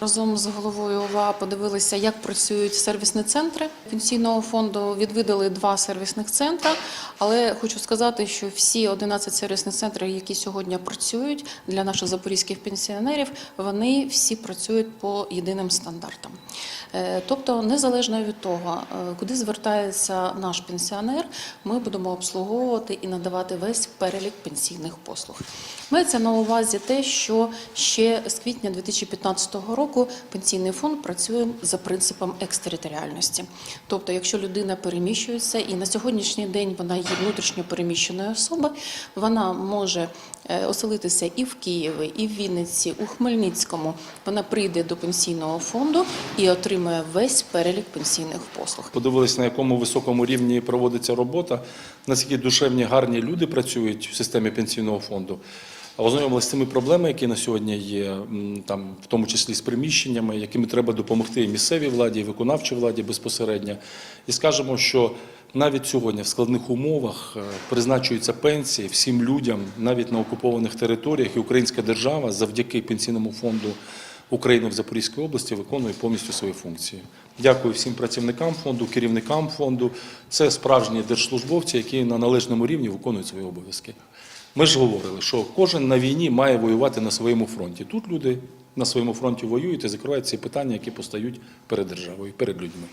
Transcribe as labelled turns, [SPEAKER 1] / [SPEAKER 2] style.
[SPEAKER 1] Разом з головою ОВА подивилися, як працюють сервісні центри пенсійного фонду. Відвідали два сервісних центри, але хочу сказати, що всі 11 сервісних центрів, які сьогодні працюють для наших запорізьких пенсіонерів, вони всі працюють по єдиним стандартам. Е, Тобто, незалежно від того, е, куди звертається наш пенсіонер, ми будемо обслуговувати і надавати весь перелік пенсійних послуг. Мається на увазі те, що ще з квітня 2015 року пенсійний фонд працює за принципом екстериторіальності. Тобто, якщо людина переміщується, і на сьогоднішній день вона є внутрішньо переміщеною особою, вона може е, оселитися і в Києві, і в Вінниці, у Хмельницькому. Вона прийде до пенсійного фонду і отримує весь перелік пенсійних послуг.
[SPEAKER 2] Подивилися, на якому високому рівні проводиться робота, наскільки душевні, гарні люди працюють в системі пенсійного фонду. Ознайомилися з цими проблемами, які на сьогодні є, там, в тому числі з приміщеннями, якими треба допомогти і місцевій владі, і виконавчій владі безпосередньо. І скажемо, що навіть сьогодні в складних умовах е, призначуються пенсії всім людям, навіть на окупованих територіях, і українська держава завдяки пенсійному фонду України в Запорізькій області виконує повністю свої функції. Дякую всім працівникам фонду, керівникам фонду. Це справжні держслужбовці, які на належному рівні виконують свої обов'язки. Ми ж говорили, що кожен на війні має воювати на своєму фронті. Тут люди на своєму фронті воюють і закривають ці питання, які постають перед державою, перед людьми.